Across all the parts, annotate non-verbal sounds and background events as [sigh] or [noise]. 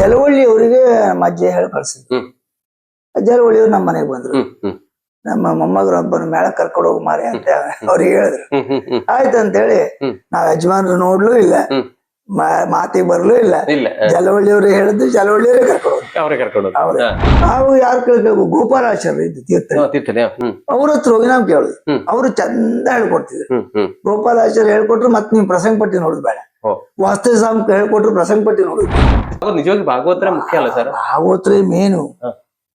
ಜಲವಳ್ಳಿ ಅವರಿಗೆ ನಮ್ಮ ಅಜ್ಜಿ ಹೇಳಿ ಕಳ್ಸಿದ್ರು. ಜಲವಳ್ಳಿ ಅವ್ರು ನಮ್ಮ ಮನೆಗೆ ಬಂದ್ರು. ನಮ್ಮ ಮೊಮ್ಮಗರು ಒಬ್ಬನ ಮೇಳ ಕರ್ಕೊಂಡು ಹೋಗಿ ಮಾರಿ ಅಂತ ಅವ್ರಿಗೆ ಹೇಳಿದ್ರು. ಆಯ್ತಂತ ಹೇಳಿ ಆಯ್ತು ಅಂತೇಳಿ ಹ್ಮ್. ನಾವ್ ಯಜಮಾನ್ರು ನೋಡ್ಲೂ ಇಲ್ಲ. ಮಾತಿಗೆ ಬರ್ಲೂ ಇಲ್ಲ. ಜಲವಳ್ಳಿ ಅವ್ರಿಗೆ ಹೇಳಿದ್ದು ಜಲವಳ್ಳಿಯವರೇ ಕರ್ಕೊಂಡು. ಅವರೇ. ನಾವು ಯಾರು ಕೇಳ್ಬೇಕು? ಗೋಪಾಲಾಚಾರ್ಯ ಇದ್ದು ತೀರ್ಥನೆ ಅವ್ರ ಹತ್ರ ಹೋಗಿ ನಾವು ಕೇಳುದು. ಅವ್ರು ಚಂದ ಹೇಳ್ಕೊಡ್ತಿದ್ರು. ಗೋಪಾಲಾಚಾರ್ಯ ಹೇಳ್ಕೊಟ್ರು ಮತ್ ನೀವು ಪ್ರಸಂಗ ಪಟ್ಟಿ ನೋಡುದು ಬೇಡ. ವಾಸ್ತವ ಸಾಮ್ ಹೇಳ್ಕೊಟ್ರು ಪ್ರಸಂಗ ಪಟ್ಟಿ ನೋಡಿ. ನಿಜವಾಗಿ ಭಾಗವತರ ಮುಖ್ಯ ಅಲ್ಲ ಸರ್? ಭಾಗವತ್ರಿ ಮೇನು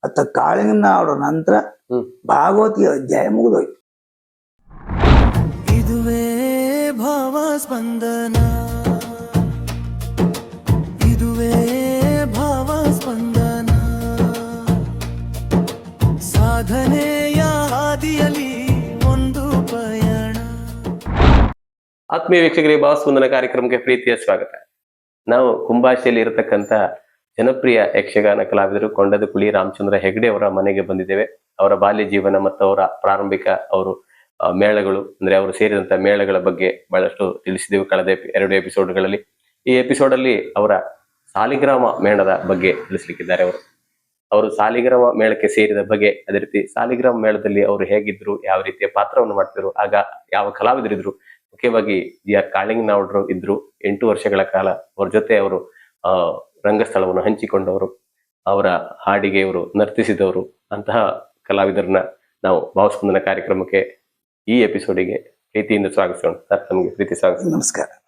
ಅತ್ತ ಕಾಳಿಂಗನ ಆಡೋ ನಂತರ ಭಾಗವತಿಯ ಅಧ್ಯಾಯ ಮುಗಿದೋಯ್ತು. ಇದುವೇ ಭಾವ ಸ್ಪಂದನ ಆತ್ಮೀಯ ವೀಕ್ಷಕರಿಗೆ ಭಾವಸ್ಪಂದನ ಕಾರ್ಯಕ್ರಮಕ್ಕೆ ಪ್ರೀತಿಯ ಸ್ವಾಗತ. ನಾವು ಕುಂಭಾಷೆಯಲ್ಲಿ ಇರತಕ್ಕಂತ ಜನಪ್ರಿಯ ಯಕ್ಷಗಾನ ಕಲಾವಿದರು ಕೊಂಡದ ಕುಳಿ ರಾಮಚಂದ್ರ ಹೆಗ್ಡೆ ಅವರ ಮನೆಗೆ ಬಂದಿದ್ದೇವೆ. ಅವರ ಬಾಲ್ಯ ಜೀವನ ಮತ್ತು ಅವರ ಪ್ರಾರಂಭಿಕ ಅವರು ಮೇಳಗಳು, ಅಂದ್ರೆ ಅವರು ಸೇರಿದಂತ ಮೇಳಗಳ ಬಗ್ಗೆ ಬಹಳಷ್ಟು ತಿಳಿಸಿದೆವು ಕಳೆದ ಎರಡು ಎಪಿಸೋಡ್ಗಳಲ್ಲಿ. ಈ ಎಪಿಸೋಡ್ ಅಲ್ಲಿ ಅವರ ಸಾಲಿಗ್ರಾಮ ಮೇಳದ ಬಗ್ಗೆ ತಿಳಿಸ್ಲಿಕ್ಕಿದ್ದಾರೆ ಅವರು. ಅವರು ಸಾಲಿಗ್ರಾಮ ಮೇಳಕ್ಕೆ ಸೇರಿದ ಬಗ್ಗೆ ಅದೇ ರೀತಿ ಸಾಲಿಗ್ರಾಮ ಮೇಳದಲ್ಲಿ ಅವರು ಹೇಗಿದ್ರು, ಯಾವ ರೀತಿಯ ಪಾತ್ರವನ್ನು ಮಾಡ್ತಿದ್ರು, ಆಗ ಯಾವ ಕಲಾವಿದರಿದ್ರು ಮುಖ್ಯವಾಗಿ ಜಿ ಆರ್ ಕಾಳಿಂಗನವರು ಇದ್ರು. ಎಂಟು ವರ್ಷಗಳ ಕಾಲ ಅವ್ರ ಜೊತೆ ಅವರು ರಂಗಸ್ಥಳವನ್ನು ಹಂಚಿಕೊಂಡವರು. ಅವರ ಹಾಡಿಗೆ ಇವರು ನರ್ತಿಸಿದವರು. ಅಂತಹ ಕಲಾವಿದರನ್ನ ನಾವು ಭಾವಸ್ಪಂದನ ಕಾರ್ಯಕ್ರಮಕ್ಕೆ ಈ ಎಪಿಸೋಡಿಗೆ ಪ್ರೀತಿಯಿಂದ ಸ್ವಾಗತಿಸೋಣ. ಸರ್, ನಮಗೆ ಪ್ರೀತಿ ಸ್ವಾಗತ ನಮಸ್ಕಾರ.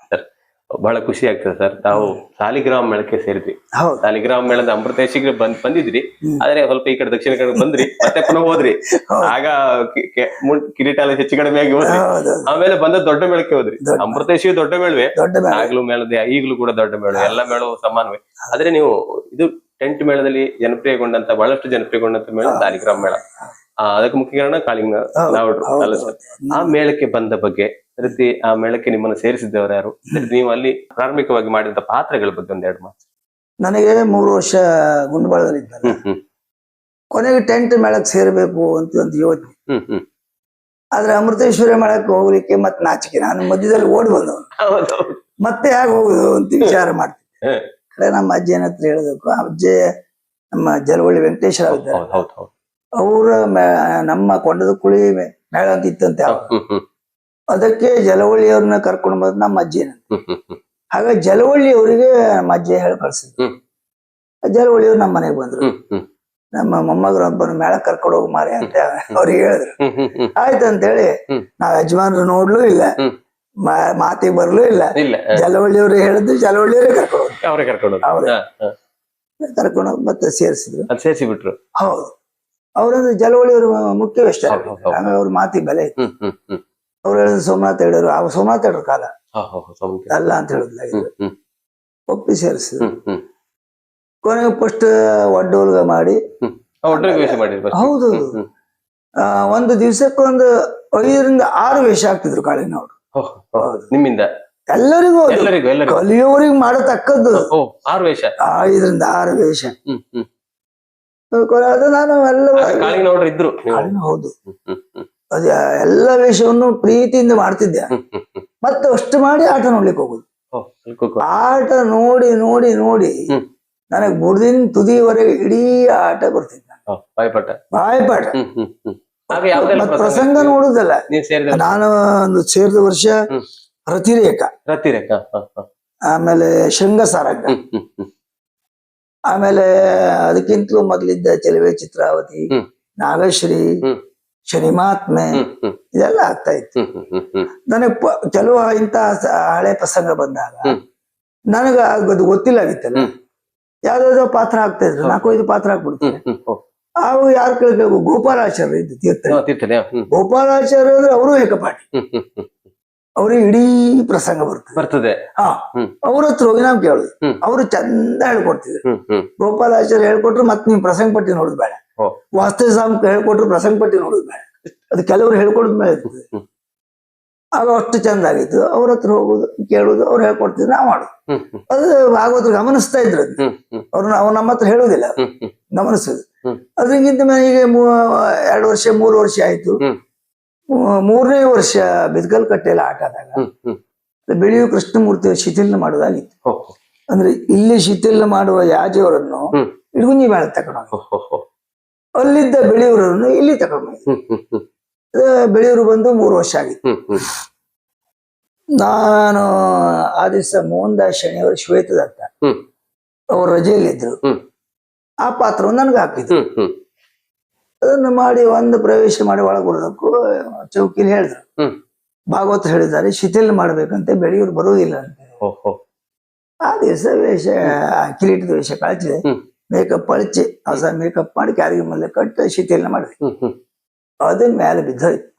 ಬಹಳ ಖುಷಿ ಆಗ್ತದೆ ಸರ್. ತಾವು ಸಾಲಿಗ್ರಾಮ ಮೇಳಕ್ಕೆ ಸೇರಿದ್ವಿ ಹೌದು. ಸಾಲಿಗ್ರಾಮ ಮೇಳದ ಅಮೃತೇಶಿಗೆ ಬಂದ್ ಬಂದಿದ್ರಿ. ಆದ್ರೆ ಸ್ವಲ್ಪ ಈ ಕಡೆ ದಕ್ಷಿಣ ಕಡೆ ಬಂದ್ರಿ ಮತ್ತೆ ಪುನಃ ಹೋದ್ರಿ. ಆಗ ಕಿ- ಕೆ- ಮುಂ- ಕಿರೀಟ ಎಲ್ಲ ಹೆಚ್ಚು ಕಡಿಮೆ ಆಗಿ ಹೋದ್ರಿ. ಆಮೇಲೆ ಬಂದ ದೊಡ್ಡ ಮೇಳಕ್ಕೆ ಹೋದ್ರಿ. ಅಮೃತೇಶಿ ದೊಡ್ಡ ಮೇಳವೆ? ಮೇಳ. ಆಗ್ಲೂ ಮೇಳದ ಈಗಲೂ ಕೂಡ ದೊಡ್ಡ ಮೇಳ. ಎಲ್ಲ ಮೇಳವು ಸಮಾನವೇ. ಆದ್ರೆ ನೀವು ಇದು ಟೆಂಟ್ ಮೇಳದಲ್ಲಿ ಜನಪ್ರಿಯಗೊಂಡಂತ ಬಹಳಷ್ಟು ಜನಪ್ರಿಯಗೊಂಡಂತ ಮೇಳ ಸಾಲಿಗ್ರಾಮ ಮೇಳ. ಅದಕ್ಕೆ ಮುಖ್ಯ ಕಾರಣ ಕಾಳಿಂಗ ನಾವು? ಆ ಮೇಳಕ್ಕೆ ಬಂದ ಬಗ್ಗೆ ರೀತಿ ಆ ಮೇಳಕ್ಕೆ ನಿಮ್ಮನ್ನು ಸೇರಿಸಿದ್ದವರು ಯಾರು? ನೀವು ಅಲ್ಲಿ ಪ್ರಾರಂಭಿಕವಾಗಿ ಮಾಡಿದಂತ ಪಾತ್ರಗಳ ಬಗ್ಗೆ ಒಂದೆರಡು ಮಾತು. ನನಗೆ ಮೂರು ವರ್ಷ ಗುಂಡ್ಬಾಳದಲ್ಲಿ ಕೊನೆಗೆ ಟೆಂಟ್ ಮೇಳಕ್ಕೆ ಸೇರ್ಬೇಕು ಅಂತ ಒಂದು ಯೋಚನೆ ಹ್ಮ್ ಆದ್ರೆ ಅಮೃತೇಶ್ವರಿ ಮೇಳಕ್ಕೆ ಹೋಗ್ಲಿಕ್ಕೆ ಮತ್ತೆ ನಾಚಿಕೆ. ನಾನು ಮಧ್ಯದಲ್ಲಿ ಓಡಿ ಬಂದವನು. ಮತ್ತೆ ಯಾಕೆ ಹೋಗುದು ಅಂತ ವಿಚಾರ ಮಾಡ್ತೀನಿ. ಕಡೆ ನಮ್ಮ ಅಜ್ಜಿ ಹತ್ರ ಹೇಳಬೇಕು. ಅಜ್ಜಿ ನಮ್ಮ ಜಲವಳ್ಳಿ ವೆಂಕಟೇಶ್ವರ ಅವರ ನಮ್ಮ ಕೊಂಡದ ಕುಳಿ ಮೇಳ ಅಂತ ಇತ್ತಂತೆ. ಅದಕ್ಕೆ ಜಲವಳ್ಳಿಯವ್ರನ್ನ ಕರ್ಕೊಂಡು ಬಂದ್ ನಮ್ಮ ಅಜ್ಜಿನ ಹಾಗೆ ಜಲವಳ್ಳಿ ಅವರಿಗೆ ನಮ್ಮ ಅಜ್ಜಿ ಹೇಳಿ ಕಳ್ಸಿದ್ರು. ಜಲವಳ್ಳಿ ಜಲವಳ್ಳಿಯವ್ರು ನಮ್ಮ ಮನೆಗೆ ಬಂದ್ರು. ನಮ್ಮ ಮೊಮ್ಮಗ್ರ ಒಬ್ಬನ ಮೇಳ ಕರ್ಕೊಂಡು ಹೋಗಿ ಮಾರಿ ಅಂತ ಅವ್ರಿಗೆ ಹೇಳಿದ್ರು. ಆಯ್ತಂತ ಹೇಳಿ ಆಯ್ತು. ನಾವ್ ಯಜಮಾನ್ರು ನೋಡ್ಲು ಇಲ್ಲ. ಮಾತಿಗ್ ಬರ್ಲು ಇಲ್ಲ. ಜಲವಳ್ಳಿಯವ್ರು ಹೇಳಿದ್ದು ಜಲವಳ್ಳಿಯವರೇ ಕರ್ಕೊಂಡು ಕರ್ಕೊಂಡು ಮತ್ತೆ ಸೇರಿಸಿದ್ರು. ಸೇರಿಸಿ ಬಿಟ್ರು ಹೌದು. ಅವ್ರದ್ದು ಜಲವಳ್ಳಿಯವರು. ಹಂಗಾಗಿ ಅವ್ರ ಮಾತಿಗೆ ಬೆಲೆ ಇತ್ತು. ಅವ್ರು ಹೇಳಿದ್ರು ಸೋಮನಾಥ್ ಹೇಳಿದ್ರು. ಆ ಸೋಮನಾಥ್ ಹೇಳಿದ್ರು ಕಾಲ? ಅಲ್ಲ ಅಂತ ಹೇಳಿದ್ಲ ಒಪ್ಪಿ ಸೇರಿಸಿದ್ರು. ಕೊನೆಗೆ ಫಸ್ಟ್ ಒಡ್ಡೋಲ್ಗ ಮಾಡಿ. ಹೌದು ಒಂದು ದಿವ್ಸಕ್ಕೊಂದು ಐದರಿಂದ ಆರು ವೇಷ ಆಗ್ತಿದ್ರು ಕಾಳಿನವ್ರು ನಿಮ್ಮಿಂದ? ಎಲ್ಲರಿಗೂ ಕಲಿಯೋರಿಗೆ ಮಾಡತಕ್ಕದ್ದು. ಆರು ವೇಷ. ಐದರಿಂದ ಆರು ವೇಷ. ಅದು ನಾನು ಎಲ್ಲ ಆಗ ಇದ್ರು ಹೌದು. ಅದು ಎಲ್ಲ ವೇಷವನ್ನು ಪ್ರೀತಿಯಿಂದ ಮಾಡ್ತಿದ್ದೆ. ಮತ್ತೆ ಅಷ್ಟು ಮಾಡಿ ಆಟ ನೋಡ್ಲಿಕ್ಕೆ ಹೋಗುದು. ಆಟ ನೋಡಿ ನೋಡಿ ನೋಡಿ. ನನಗೆ ಬುಡದಿನ ತುದಿವರೆಗೆ ಇಡೀ ಆಟ ಬರ್ತಿದ್ದ ಬಾಯ್ಪಾಟ ಮತ್ತ್ ಪ್ರಸಂಗ ನೋಡುದಲ್ಲ. ನಾನು ಒಂದು ಸೇರಿದ ವರ್ಷ. ರತಿರೇಖ. ರತಿರೇಖ ಆಮೇಲೆ ಶೃಂಗಸಾರಂಗ ಆಮೇಲೆ ಅದಕ್ಕಿಂತಲೂ ಮೊದಲಿದ್ದ ಚೆಲುವೆ ಚಿತ್ರಾವತಿ ನಾಗಶ್ರೀ. ಶನಿಮಾತ್ಮೆ ಇದೆಲ್ಲ ಆಗ್ತಾ ಇತ್ತು. ನನಗ್ ಕೆಲವು ಇಂತ ಹಳೆ ಪ್ರಸಂಗ ಬಂದಾಗ. ನನಗ ಅದು ಗೊತ್ತಿಲ್ಲ ಆಗಿತ್ತಲ್ಲ ಯಾವ್ದಾದ್ರು ಯಾವ್ದಾವ್ದೋ ಪಾತ್ರ ಆಗ್ತಾ ಇದ್ರು ನಾಲ್ಕೈದು ಪಾತ್ರ ಹ್ಮ್ ಅವು ಯಾರು ಕೇಳ್ಬೇಕು? ಗೋಪಾಲಾಚಾರ್ಯ ಇದ್ದು ತೀರ್ಥ ತೀರ್ಥನೆ ಗೋಪಾಲಾಚಾರ್ಯ ಅಂದ್ರೆ ಅವರು ಏಕಪಾಠಿ. ಅವ್ರಿಗೆ ಇಡೀ ಪ್ರಸಂಗ ಬರ್ತದೆ. ಬರ್ತದೆ. ಹಾ. ಅವ್ರ ಹತ್ರ ಹೋಗಿ ನಾವು ಕೇಳುದು. ಅವರು ಚಂದ ಹೇಳ್ಕೊಡ್ತಿದ್ರು. ಗೋಪಾಲಾಚಾರ್ಯ ಹೇಳ್ಕೊಟ್ರು ಮತ್ತೆ ನೀವು ಪ್ರಸಂಗ ಪಟ್ಟಿ ನೋಡುದು ಬೇಡ. ವಾಸ್ತವ ಸಾಮ್ ಹೇಳ್ಕೊಟ್ರು ಪ್ರಸಂಗ ಪಟ್ಟಿ ನೋಡುದು ಬೇಡ. ಅದು ಕೆಲವರು ಹೇಳ್ಕೊಡಿದ ಮೇಲೆ. ಆಗ ಅಷ್ಟು ಚಂದ ಆಗಿತ್ತು ಅವ್ರ ಹತ್ರ ಹೋಗುದು ಕೇಳುದು ಅವ್ರು ಹೇಳ್ಕೊಡ್ತಿದ್ರು ನಾವು ಮಾಡುದು. ಅದು ಭಾಗವತರು ಗಮನಿಸ್ತಾ ಇದ್ರು ಅವ್ರು ಅವ್ರು ನಮ್ಮ ಹತ್ರ ಹೇಳುದಿಲ್ಲ. ಗಮನಿಸುದು. ಅದ್ರಿಗಿಂತ ಈಗ ಎರಡು ವರ್ಷ ಮೂರು ವರ್ಷ ಆಯ್ತು. ಮೂರನೇ ವರ್ಷ ಬಿದ್ಕಲ್ ಕಟ್ಟೆಲ್ಲ ಆಟ ಆದಾಗ ಬೆಳೆಯು ಕೃಷ್ಣಮೂರ್ತಿ ಶಿಥಿಲ ಮಾಡೋದಾಗಿತ್ತು. ಅಂದ್ರೆ ಇಲ್ಲಿ ಶಿಥಿಲ ಮಾಡುವ ಯಾಜಿಯವರನ್ನು. ಇಡಗುಂಜಿ ತಗೊಂಡು ಹೋ, ಹೋ. ಅಲ್ಲಿದ್ದ ಬೆಳೆಯೂರನ್ನು ಇಲ್ಲಿ ತಗೊಂಡು ಬೆಳೆಯೂರು ಬಂದು ಮೂರು ವರ್ಷ ಆಗಿತ್ತು ನಾನು ಆ ದಿವಸ ಮೋಹನ್ ದಾಸ್ ಶನಿಯವರು ಶ್ವೇತದತ್ತ ಅವ್ರ ರಜೆಯಲ್ಲಿದ್ರು. ಆ ಪಾತ್ರವನ್ನು ನನ್ಗೆ ಹಾಕಿದ್ರು. ಅದನ್ನು ಮಾಡಿ ಒಂದು ಪ್ರವೇಶ ಮಾಡಿ ಒಳಗೆ ಬರೋದಕ್ಕೂ ಚೌಕಿಲಿ ಹೇಳಿದ್ರು. ಭಾಗವತ್ ಹೇಳಿದ್ದಾರೆ ಶಿಥಿಲ್ ಮಾಡ್ಬೇಕಂತೆ ಬೆಳೆಯೂರು ಬರುವುದಿಲ್ಲ ಅಂತ. ಆ ದಿವಸ ವೇಷ ಕಿರೀಟದ ವೇಷ ಕಳಿಸಿದೆ ಹ್ಮ್. ಮೇಕಪ್ ಅಳಿಚಿ ಹೊಸ ಮೇಕಪ್ ಮಾಡಿ ಕ್ಯಾರಿಗೆ ಮೇಲೆ ಕಟ್ಟಿ ಶಿಥಿಲ್ನ ಮಾಡಿದ್ವಿ ಅದೇ ಮೇಲೆ ಬಿದ್ದೋಯ್ತು.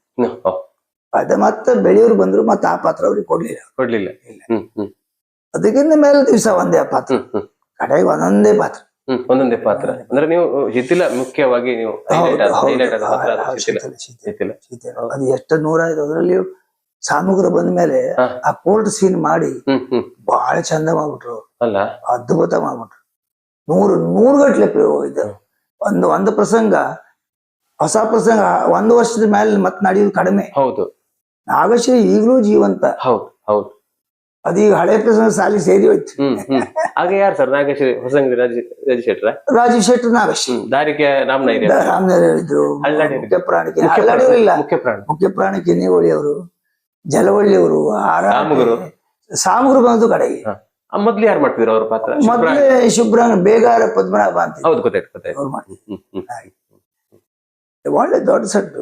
ಅದ ಮತ್ತೆ ಬೆಳೆಯವ್ರು ಬಂದ್ರು ಮತ್ತೆ ಆ ಪಾತ್ರ ಅವ್ರಿಗೆ ಕೊಡ್ಲಿಲ್ಲ. ಕೊಡ್ಲಿಲ್ಲ. ಇಲ್ಲ. ಅದಕ್ಕಿಂತ ಮೇಲೆ ದಿವಸ ಒಂದೇ ಪಾತ್ರ. ಕಡೆಗೆ ಒಂದೊಂದೇ ಪಾತ್ರ. ಒಂದೊಂದೇ ಪಾತ್ರ. ಅಂದ್ರೆ ನೀವು ಶಿಥಿಲ ಮುಖ್ಯವಾಗಿ ನೀವು ಅದು ಎಷ್ಟು ನೂರಾಯ್ತು ಅದರಲ್ಲಿ ಸಾಮಗ್ರ ಬಂದ ಮೇಲೆ ಆ ಕೋರ್ಟ್ ಸೀನ್ ಮಾಡಿ ಬಹಳ ಚಂದ ಮಾಡ್ಬಿಟ್ರು. ಅಲ್ಲ? ಅದ್ಭುತ ಮಾಡ್ಬಿಟ್ರು. ನೂರು ನೂರು ಗಟ್ಟಲೆ ಇದು. ಒಂದು ಒಂದು ಪ್ರಸಂಗ ಹೊಸ ಪ್ರಸಂಗ ಒಂದು ವರ್ಷದ ಮೇಲೆ ಮತ್ತೆ ನಡೆಯೋದು ಕಡಿಮೆ. ಹೌದು. ನಾಗಶ್ರೀ ಈಗಲೂ ಜೀವಂತ. ಹೌದು ಹೌದು. ಅದೀಗ ಹಳೆ ಪ್ರಸಂಗ ಸಾಲಿ ಸೇರಿ ಹೋಯ್ತು. ಆಗ ಯಾರು ಸರ್ ನಾಗಶ್ರೀ ಪ್ರಸಂಗ ರಾಜ ಶೆಟ್ರ? ರಾಜೀವ್ ಶೆಟ್ರ ನಾಗಶ್ರೀ. ದಾರಿಕೆ ಮುಖ್ಯ ಪ್ರಾಣಿಕೆ ಮುಖ್ಯ ಹಳ್ಳಾಡಿಯವರು ಇಲ್ಲ. ಮುಖ್ಯ ಪ್ರಾಣಿ. ಮುಖ್ಯ ಪ್ರಾಣಿ ಕೆನ್ನಿಗೋಳಿ ಅವರು ಜಲವಳ್ಳಿಯವರು ಅವರು ಸಾಮುಗರು. ಬಂದು ಕಡೆಗೆ. ಮೊದ್ಲು ಯಾರು ಮಾಡ್ತಿದ್ರು ಅವ್ರ ಪಾತ್ರ? ಶುಭ್ರ- ಮೊದ್ಲೇ ಶುಭ್ರಾಂಗ ಬೇಗಾರ ಪದ್ಮನಾಭ ಅಂತ ಹೌದು ಗೊತ್ತಾಯ್ತು ಗೊತ್ತಾಯ್ತು. ಅವ್ರು ಮಾಡ್ತಿದ್ರು. ಒಳ್ಳೆ ದೊಡ್ಡ ಸಟ್ಟು.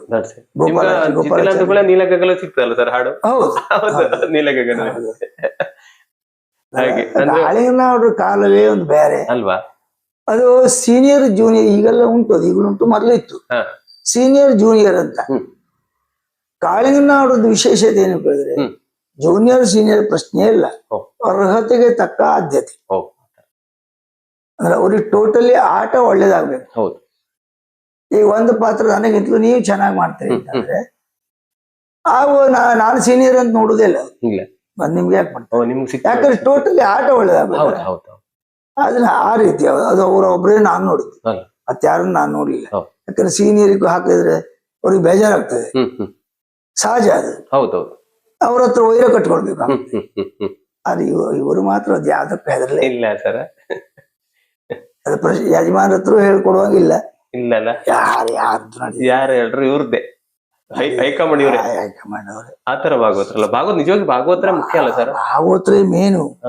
ಗೋಪಾಲ- ನೀಲಗಗಲ ಸಿಗ್ತದಲ್ಲ ಸರ್ ಹಾಡು? ಹೌದು. ಹೌದು. ಹಾಗೆ ಕಾಲವೇ ಒಂದು ಬೇರೆ. ಅಲ್ವಾ? ಅದು ಸೀನಿಯರ್ ಜೂನಿಯರ್ ಈಗೆಲ್ಲ ಉಂಟು ಅದು ಈಗಲೂ ಉಂಟು ಮೊದಲು ಇತ್ತು. ಸೀನಿಯರ್ ಜೂನಿಯರ್ ಅಂತ. ಕಾಳಿಂಗನ ಅವ್ರದ್ದು ವಿಶೇಷತೆ ಏನು ಹೇಳಿದ್ರೆ ಹ್ಮ್. ಜೂನಿಯರ್ ಸೀನಿಯರ್ ಪ್ರಶ್ನೆ ಇಲ್ಲ. ಅರ್ಹತೆಗೆ ತಕ್ಕ ಆದ್ಯತೆ. ಅಂದ್ರೆ ಅವ್ರಿಗೆ ಟೋಟಲಿ ಆಟ ಒಳ್ಳೇದಾಗ್ಬೇಕು. ಹೌದು. ಈಗ ಒಂದು ಪಾತ್ರ ನನಗಿಂತಲೂ ನೀವು ಚೆನ್ನಾಗಿ ಮಾಡ್ತೀರಿ. ಅಂತಂದ್ರೆ ಆಗ ನಾನು ಸೀನಿಯರ್ ಅಂತ ನೋಡುದೇ ಇಲ್ಲ. ನಿಮ್ಗೆ ಯಾಕೆ ಮಾಡ್ತಾರೆ? ಸಿಕ್ಕ ಯಾಕಂದ್ರೆ ಟೋಟಲಿ ಆಟ ಒಳ್ಳೇದಾಗ್ಬೇಕು. ಅದನ್ನ ಆ ರೀತಿ ಅದು- ಅವ್ರ ಒಬ್ಬರೇ ನಾನು ನೋಡಿದ್ವಿ ಅಲ್ಲ. ಮತ್ತಾರನ್ನು ನಾನು ನೋಡ್ಲಿಲ್ಲ. ಯಾಕಂದ್ರೆ ಸೀನಿಯರಿಗೂ ಹಾಕಿದ್ರೆ ಅವ್ರಿಗೆ ಬೇಜಾರಾಗ್ತದೆ. ಸಹಜ ಅದು. ಹೌದು ಹೌದು. ಅವ್ರ ಹತ್ರ ವೈರ ಕಟ್ಕೊಳ್ಬೇಕು. ಅದು ಇವ- ಇವರು ಮಾತ್ರ ಅದು ಯಾವ್ದಕ್ಕೂ ಹೆದರ್ಲೆ ಇಲ್ಲ ಸರ್. ಅದು ಪ್ರಶ್ ಯಜಮಾನ್ ಹತ್ರ ಹೇಳ್ಕೊಡುವಂಗಿಲ್ಲ. ಇಲ್ಲಲ್ಲ. ಯಾರು ಯಾರು ಯಾರು ಹೇಳ್ರು ಇವ್ರದ್ದೇ ಹೈಕಮಾಂಡ್ ಇವ್ರೆ. ಹೈಕಮಾಂಡ್ ಅವ್ರೆ. ಆತರ ಭಾಗವತ್ರಲ್ಲ ಭಾಗವತ್ ನಿಜವಾಗಿ ಭಾಗವತರ ಮುಖ್ಯ ಅಲ್ಲ ಸರ್. ಭಾಗವತ್ರೆ ಮೇನು.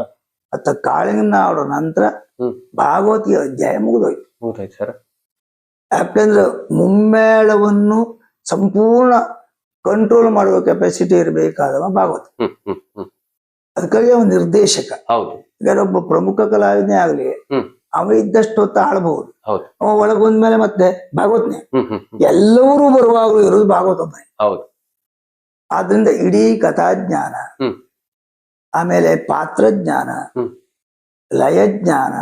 ಅತ್ತ ಕಾಳಿಂಗನ ಅವರ ನಂತರ ಭಾಗವತಿ ಭಾಗವತಿಗೆ ಅಧ್ಯಾಯ ಮುಗಿದೋಯ್ತು. ಹೌದಾಯ್ತು ಸರ್. ಯಾಕಂದ್ರೆ ಮುಮ್ಮೇಳವನ್ನು ಸಂಪೂರ್ಣ ಕಂಟ್ರೋಲ್ ಮಾಡುವ ಕೆಪಾಸಿಟಿ ಇರಬೇಕಾದವ ಭಾಗವತ. ಅದಕ್ಕಾಗಿ ಅವನ ನಿರ್ದೇಶಕ. ಒಬ್ಬ ಪ್ರಮುಖ ಕಲಾವಿದನೇ ಆಗ್ಲಿ. ಅವ ಇದ್ದಷ್ಟು ಹೊತ್ತು ಆಳ್ಬಹುದು. ಹೌದು. ಅವ ಒಳಗ್ ಬಂದ್ಮೇಲೆ ಮತ್ತೆ ಭಾಗವತ್ನೇ. ಎಲ್ಲರೂ ಬರುವಾಗಲೂ ಇರೋದು ಭಾಗವತ ಹೌದು. ಆದ್ರಿಂದ ಇಡೀ ಕಥಾಜ್ಞಾನ. ಆಮೇಲೆ ಪಾತ್ರಜ್ಞಾನ. ಲಯಜ್ಞಾನ.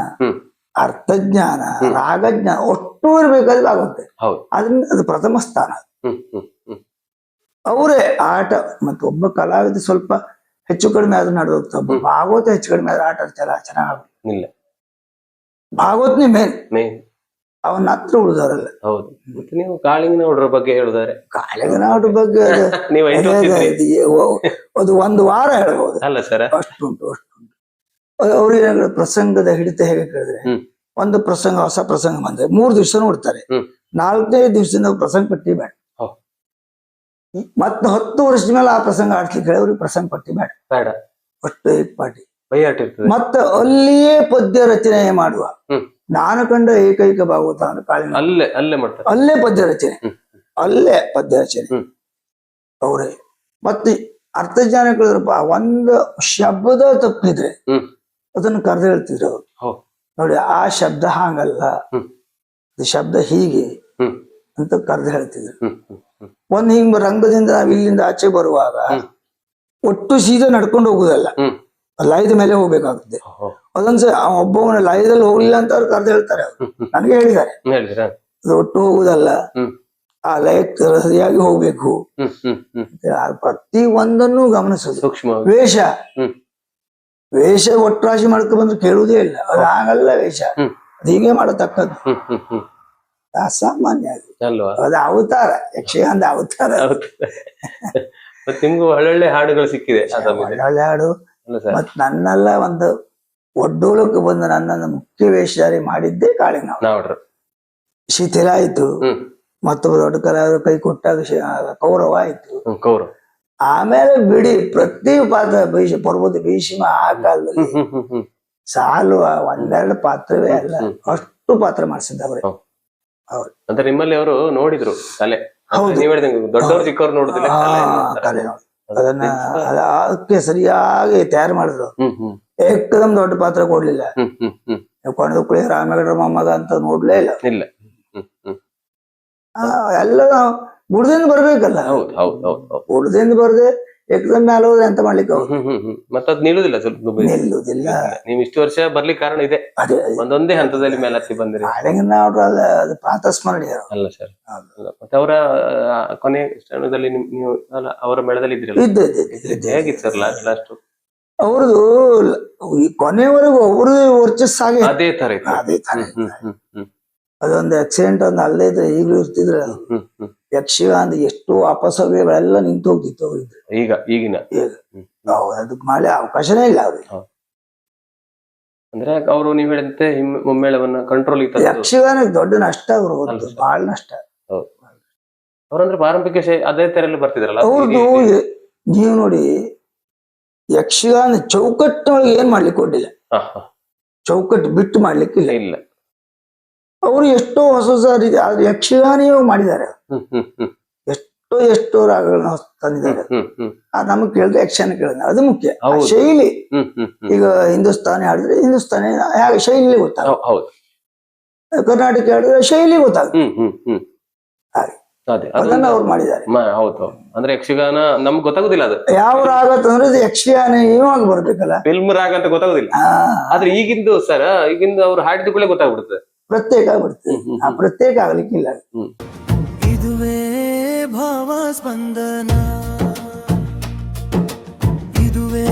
ಅರ್ಥಜ್ಞಾನ. ರಾಗಜ್ಞಾನ ಒಟ್ಟು ಇರ್ಬೇಕಾದ್ರೆ ಆಗುತ್ತೆ ಹೌದು. ಆದ್ರಿಂದ ಅದು ಪ್ರಥಮ ಸ್ಥಾನ. ಅವರೇ ಆಟ ಮತ್ತೆ ಒಬ್ಬ ಕಲಾವಿದ ಸ್ವಲ್ಪ ಹೆಚ್ಚು ಕಡಿಮೆ ಆದ್ರೂ ನಡೆದು ಹೋಗ್ತಾ ಒಬ್ಬ. ಭಾಗವತ ಹೆಚ್ಚು ಕಡಿಮೆ ಆದ್ರೆ ಆಟ ಚಲ ಚೆನ್ನಾಗಿ. ಇಲ್ಲ. ಭಾಗವತ್ನೇ ಮೇನ್ ಮೇನ್ ಅವನ ಹತ್ರ ಉಳಿದವರಲ್ಲ. ಹೌದು. ಮತ್ತೆ ನೀವು ಕಾಳಿಂಗನ ಹುಡ್ರ ಬಗ್ಗೆ ಹೇಳಿದಾರೆ ಕಾಳಿಗನಾಟ ಬಗ್ಗೆ [laughs] ಅದು- ಒಂದು ವಾರ ಹೇಳ್ಬೋದು. ಅಲ್ಲ ಸರ್. ಅಷ್ಟುಂಟು ಅಷ್ಟುಂಟು ಅವ್ರಿಗೆ ಪ್ರಸಂಗದ ಹಿಡಿತ ಹೇಗೆ ಕೇಳಿದ್ರೆ ಒಂದು ಪ್ರಸಂಗ ಹೊಸ ಪ್ರಸಂಗ ಬಂದ್ರೆ ಮೂರ್ ದಿವಸ ನೋಡ್ತಾರೆ. ನಾಲ್ಕನೇ ದಿವಸದಿಂದ ಪ್ರಸಂಗ ಪಟ್ಟಿ ಬೇಡ. ಮತ್ತೆ ಹತ್ತು ವರ್ಷದ ಮೇಲೆ ಆ ಪ್ರಸಂಗ ಆಡ್ಲಿಕ್ಕೆ ಹೇಳಿ ಅವ್ರಿಗೆ ಪ್ರಸಂಗ ಪಟ್ಟಿ ಬೇಡ. ಬೇಡ. ಅಷ್ಟು ಏಕಪಾಟಿ ಮತ್ತ ಅಲ್ಲಿಯೇ ಪದ್ಯ ರಚನೆ ಮಾಡುವ. ನಾನು ಕಂಡ ಏಕೈಕ ಭಾಗವತ ಅಂದ್ರೆ ಕಾಳಿನ ಅಲ್ಲೇ ಅಲ್ಲೇ ಮಾಡ್ತಾರೆ. ಅಲ್ಲೇ ಪದ್ಯ ರಚನೆ. ಅಲ್ಲೇ ಪದ್ಯ ರಚನೆ. ಅವರೇ ಮತ್ತೆ ಅರ್ಥಜ್ಞಾನ ಕೇಳಿದ್ರಪ್ಪ ಒಂದು ಶಬ್ದ ತಪ್ಪಿದ್ರೆ ಅದನ್ನ ಕರೆದು ಹೇಳ್ತಿದ್ರು ಅವ್ರು. ನೋಡಿ ಆ ಶಬ್ದ ಹಾಗಲ್ಲ. ಶಬ್ದ ಹೀಗೆ ಅಂತ ಕರೆದು ಹೇಳ್ತಿದ್ರು. ಒಂದ್ ಹಿಂಗ್ ರಂಗದಿಂದ ನಾವ್ ಇಲ್ಲಿಂದ ಆಚೆ ಬರುವಾಗ ಒಟ್ಟು ಸೀದಾ ನಡ್ಕೊಂಡು ಹೋಗುದಲ್ಲ. ಲಯದ ಮೇಲೆ ಹೋಗ್ಬೇಕಾಗುತ್ತೆ. ಅದೊಂದ್ಸ ಒಬ್ಬವನ ಲಯದಲ್ಲಿ ಹೋಗ್ಲಿಲ್ಲ ಅಂತ ಅವ್ರು ಕರ್ದು ಹೇಳ್ತಾರೆ ನನಗೆ ಹೇಳಿದ್ದಾರೆ. ಒಟ್ಟು ಹೋಗುದಲ್ಲ. ಆ ಲಯಕ್ಕೆ ಸರಿಯಾಗಿ ಹೋಗ್ಬೇಕು. ಪ್ರತಿ ಒಂದನ್ನು ಗಮನಿಸೋದು. ಸೂಕ್ಷ್ಮ ವೇಷ. ಒಟ್ಟು ವೇಷ ಒಟ್ಟರಾಶಿ ಮಾಡ್ಕೊ ಬಂದ್ರೆ ಕೇಳುವುದೇ ಇಲ್ಲ. ಅದು ಆಗಲ್ಲ ವೇಷ. ಅದು ಹೀಗೆ ಮಾಡತಕ್ಕದ್ದು. ಅಸಾಮಾನ್ಯ ಅದು. ಅಲ್ವಾ? ಅದು ಅವತಾರ ಯಕ್ಷಗಾನದ ಅವತಾರ. [laughs] ಮತ್ತೆ ನಿಮ್ಗೂ ಒಳ್ಳೊಳ್ಳೆ ಹಾಡುಗಳು ಸಿಕ್ಕಿದೆ ಒಳ್ಳೊಳ್ಳೆ ಹಾಡು. ಮತ್ ನನ್ನೆಲ್ಲ ಒಂದು ಒಡ್ಡೋಲಕ್ಕೆ ಬಂದ ನನ್ನನ್ನು ಮುಖ್ಯ ವೇಷಧಾರಿ ಮಾಡಿದ್ದೇ ಕಾಳಿ ನಾವು ಶಿಥಿಲ ಆಯ್ತು. ಮತ್ತೊಬ್ಬ ದೊಡ್ಡ ಕಲಾವಿದರು ಕೈ ಕೊಟ್ಟಾಗ ಕೌರವ ಆಯ್ತು. ಕೌರವ. ಆಮೇಲೆ ಬಿಡಿ ಪ್ರತಿ ಪಾತ್ರ ಭೀಷ ಪರ್ವತ ಭೀಷ್ಮ ಆ ಕಾಲದಲ್ಲಿ ಸಾಲು ಒಂದೆರಡು ಪಾತ್ರವೇ ಅಲ್ಲ. ಅಷ್ಟು ಪಾತ್ರ ಮಾಡಿಸಿದ್ದವ್ರೆ. ಅಂದ್ರೆ ನಿಮ್ಮಲ್ಲಿ ಅವರು ನೋಡಿದ್ರು ತಲೆ. ನೀವ್ ಹೇಳಿದಂಗೆ ದೊಡ್ಡವ್ರು ಚಿಕ್ಕವ್ರು ನೋಡಿದ್ರೆ. ಅದನ್ನ ಅದಕ್ಕೆ ಸರಿಯಾಗಿ ತಯಾರು ಮಾಡಿದ್ರು. ಏಕದಮ್ ದೊಡ್ಡ ಪಾತ್ರ ಕೊಡ್ಲಿಲ್ಲ. ಹ್ಮ್ ಹ್ಮ್ ಹ್ಮ್. ಕೊನೆದು ಕುಳಿ ರಾಮೇಗೌಡರ ಮೊಮ್ಮಗ ಅಂತ ನೋಡ್ಲೇ ಇಲ್ಲ. ಇಲ್ಲ. ಎಲ್ಲ ನಾವು ಬುಡದಿಂದ ಬರ್ಬೇಕಲ್ಲ. ಹೌದು ಹೌದು ಹೌದು ಹೌದು. ಬುಡದಿಂದ ಬರ್ದೆ ಏಕದಮ್ ಮೇಲೆ ಹೋದ್ರೆ ಎಂತ ಮಾಡ್ಲಿಕ್ಕೆ ಮತ್ತೆ ಮತ್ತದ್ ನಿಲ್ಲುದಿಲ್ಲ ಸ್ವಲ್ಪ ನಿಲ್ಲುದಿಲ್ಲ. ನೀವು ಇಷ್ಟು ವರ್ಷ ಬರ್ಲಿಕ್ಕೆ ಕಾರಣ ಇದೆ. ಅದೇ ಒಂದೊಂದೇ ಹಂತದಲ್ಲಿ ಮೇಲೆ ಹತ್ತಿ ಬಂದಿರಿ. ಅವ್ರು ಅಲ್ಲ ಅದು ಅಲ್ಲ ಸರ್. ಮತ್ತೆ ಅವರ ಕೊನೆ ಸ್ಥಾನದಲ್ಲಿ ನೀವು ಅವರ ಮೇಳದಲ್ಲಿ ಇದ್ರಲ್ಲ ಇದ್ದು. ಹೇಗಿತ್ತು ಸರ್ ಲಾಸ್ಟ್ ಲಾಸ್ಟ್ ಅವ್ರದ್ದು ಈ ಕೊನೆವರೆಗೂ ಅವ್ರದ್ದು ಆಗಿ ಅದೇ ತರ ಅದೇ ತರ ಅದೊಂದು ಆಕ್ಸಿಡೆಂಟ್ ಒಂದು ಅಲ್ಲೇ ಇದ್ರೆ ಈಗಲೂ ಇರ್ತಿದ್ರ. ಯಕ್ಷಗಾನದ ಎಷ್ಟೋ ಅಪಸವ್ಯಗಳೆಲ್ಲ ನಿಂತು ಹೋಗ್ತಿತ್ತು ಅವ್ರಿಗೆ ಈಗ ಈಗಿನ. ಈಗ. ನಾವು ಅದಕ್ಕೆ ಮಾಡಲಿ ಅವಕಾಶನೇ ಇಲ್ಲ ಅವ್ರಿಗೆ. ಅಂದ್ರೆ ಅವರು ನೀವು ಹೇಳಿದಂತೆ ಮುಮ್ಮೇಳವನ್ನ ಕಂಟ್ರೋಲ್ ಇತ್ತು ಯಕ್ಷಗಾನಕ್ಕೆ ದೊಡ್ಡ ನಷ್ಟ ಅವರು? ಬಹಳ ನಷ್ಟ. ಅವ್ರಂದ್ರೆ ಪಾರಂಪರಿಕ ಶೈ- ಅದೇ ತರ ಬರ್ತಿದ್ರಲ್ಲ? ಅವ್ರದ್ದು ನೀವು ನೋಡಿ ಯಕ್ಷಗಾನ ಚೌಕಟ್ಟಿನೊಳಗೆ ಏನ್ ಮಾಡ್ಲಿಕ್ಕೆ ಕೊಟ್ಟಿಲ್ಲ. ಚೌಕಟ್ಟು ಬಿಟ್ಟು ಮಾಡ್ಲಿಕ್ಕಿಲ್ಲ ಇಲ್ಲ. ಅವರು ಎಷ್ಟೋ ಹೊಸ ಹೊಸ ರೀತಿ ಆದ್ರೆ ಯಕ್ಷಗಾನಿಯೂ ಮಾಡಿದ್ದಾರೆ. ಎಷ್ಟೋ ಎಷ್ಟೋ ರಾಗಗಳನ್ನ ಹೊಸ ತಂದಿದ್ದಾರೆ. ಅದು ನಮಗೆ ಕೇಳಿದ್ರೆ ಯಕ್ಷಗಾನ ಕೇಳಿದ್ರೆ ಅದು ಮುಖ್ಯ. ಶೈಲಿ. ಈಗ ಹಿಂದೂಸ್ತಾನಿ ಹಾಡಿದ್ರೆ ಹಿಂದೂಸ್ತಾನಿ ಶೈಲಿ ಗೊತ್ತಾಗ ಹೌದು. ಕರ್ನಾಟಕ ಹಾಡಿದ್ರೆ ಶೈಲಿ ಗೊತ್ತಾಗ ಹಾಗೆ. ಅದೇ ಅದನ್ನ ಅವ್ರು ಮಾಡಿದ್ದಾರೆ. ಹೌದು ಅಂದ್ರೆ ಯಕ್ಷಗಾನ ನಮ್ಗೆ ಗೊತ್ತಾಗುದಿಲ್ಲ ಅದು. ಯಾವ ರಾಗ ಅಂತಂದ್ರೆ ಅದು ಯಕ್ಷಗಾನ ಇವಾಗ ಬರ್ಬೇಕಲ್ಲ. ಫಿಲ್ಮ್ ರಾಗ ಅಂತ ಗೊತ್ತಾಗುದಿಲ್ಲ. ಆದ್ರೆ ಈಗಿಂದು ಸರ್ ಈಗಿಂದು ಅವ್ರು ಹಾಡಿದ ದಿಕ್ಕಲೇ ಗೊತ್ತಾಗ್ಬಿಡುತ್ತೆ. ಪ್ರತ್ಯೇಕ ಆಗ್ಬಿಡ್ತದೆ ಆ ಪ್ರತ್ಯೇಕ ಆಗ್ಲಿಕ್ಕಿಲ್ಲ. ಇದುವೇ ಭಾವ ಸ್ಪಂದನ ಇದುವೇ